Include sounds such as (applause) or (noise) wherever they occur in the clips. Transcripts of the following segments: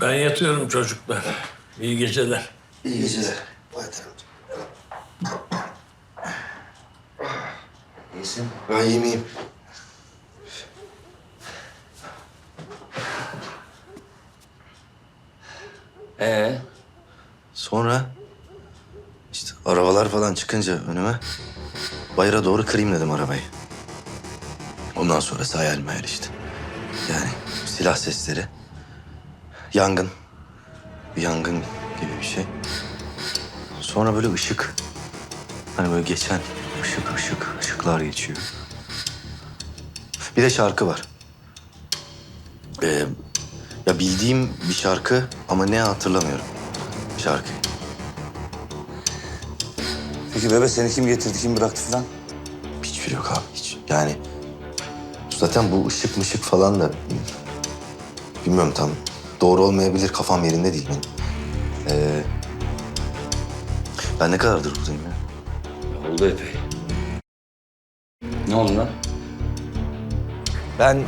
Ben yatıyorum çocuklar. İyi geceler. İyi geceler. Baytar. İyisin. Ben iyiyim iyiyim. Ee, Sonra işte arabalar falan çıkınca önüme bayıra doğru kırayım dedim arabayı. Ondan sonrası hayal meyal işte. Yani silah sesleri, yangın, bir yangın gibi bir şey. Sonra böyle ışık. Hani böyle geçen ışık ışık ışıklar geçiyor. Bir de şarkı var. Ee, ya bildiğim bir şarkı ama ne hatırlamıyorum şarkıyı. peki bebe seni kim getirdi, kim bıraktı falan? Hiçbir şey yok abi hiç. Yani zaten bu ışık mışık falan da bilmiyorum tam doğru olmayabilir kafam yerinde değil benim. Ee, ben ne kadardır buradayım ya? Oldu epey. Ne oldu lan? Ben ee,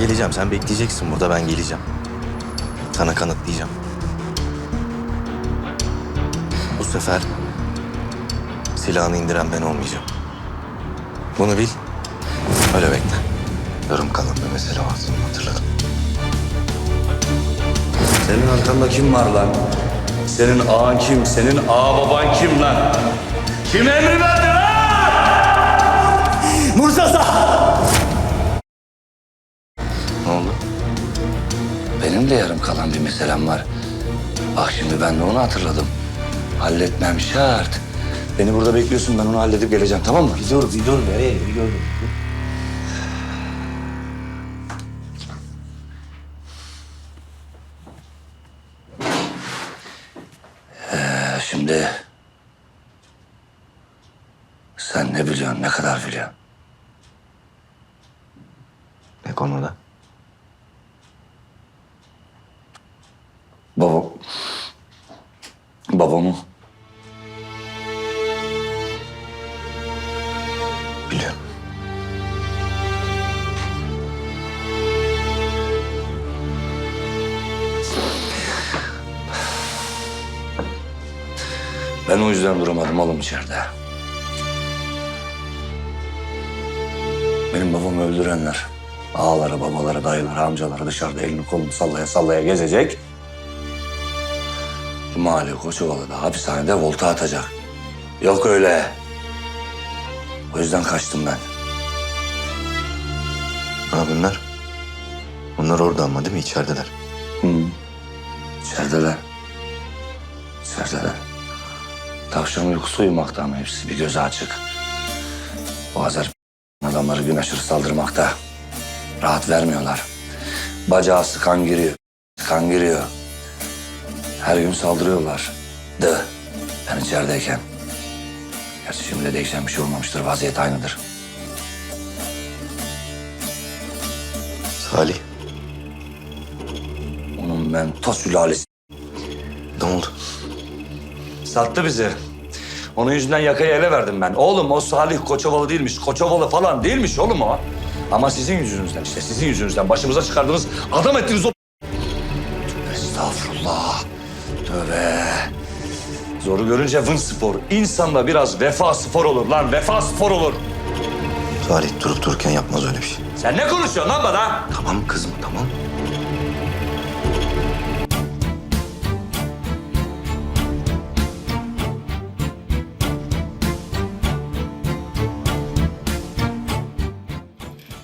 geleceğim. Sen bekleyeceksin burada ben geleceğim. Sana kanıtlayacağım. Bu sefer silahını indiren ben olmayacağım. Bunu bil. Öyle bekle. Yarım kalan bir mesele vardı. Hatırladım. Senin arkanda kim var lan? Senin ağan kim? Senin ağa baban kim lan? Kim emri verdi lan? Ne oldu? Benim de yarım kalan bir meselem var. Bak şimdi ben de onu hatırladım. Halletmem şart. Beni burada bekliyorsun ben onu halledip geleceğim tamam mı? Bir dur. Nereye? Bir şimdi... Sen ne biliyorsun, ne kadar biliyorsun? Ne konuda? Baba... Babamı Biliyorum. Ben o yüzden duramadım oğlum içeride. Benim babamı öldürenler, ağaları, babaları, dayıları, amcaları dışarıda elini kolunu sallaya sallaya gezecek. Cumali Koçovalı'da hapishanede volta atacak. Yok öyle. O yüzden kaçtım ben. Ha bunlar? Bunlar orada ama değil mi? İçerideler. Hı. İçerideler. Tavşan uykusu uyumakta ama hepsi bir gözü açık. Bu Azer (laughs) adamları gün aşırı saldırmakta. Rahat vermiyorlar. Bacağı sıkan giriyor. Sıkan giriyor. Her gün saldırıyorlar. De ben içerideyken. Gerçi şimdi de değişen bir şey olmamıştır. Vaziyet aynıdır. Salih. Onun ben ta sülalesi Ne oldu? Sattı bizi. Onun yüzünden yakayı ele verdim ben. Oğlum o Salih Koçovalı değilmiş. Koçovalı falan değilmiş oğlum o. Ama sizin yüzünüzden işte sizin yüzünüzden başımıza çıkardınız. Adam ettiniz o... Tövbe estağfurullah. Tövbe. Zoru görünce vın spor. İnsanda biraz vefa spor olur lan. Vefa spor olur. Salih durup dururken yapmaz öyle bir şey. Sen ne konuşuyorsun lan bana? Tamam kızım tamam.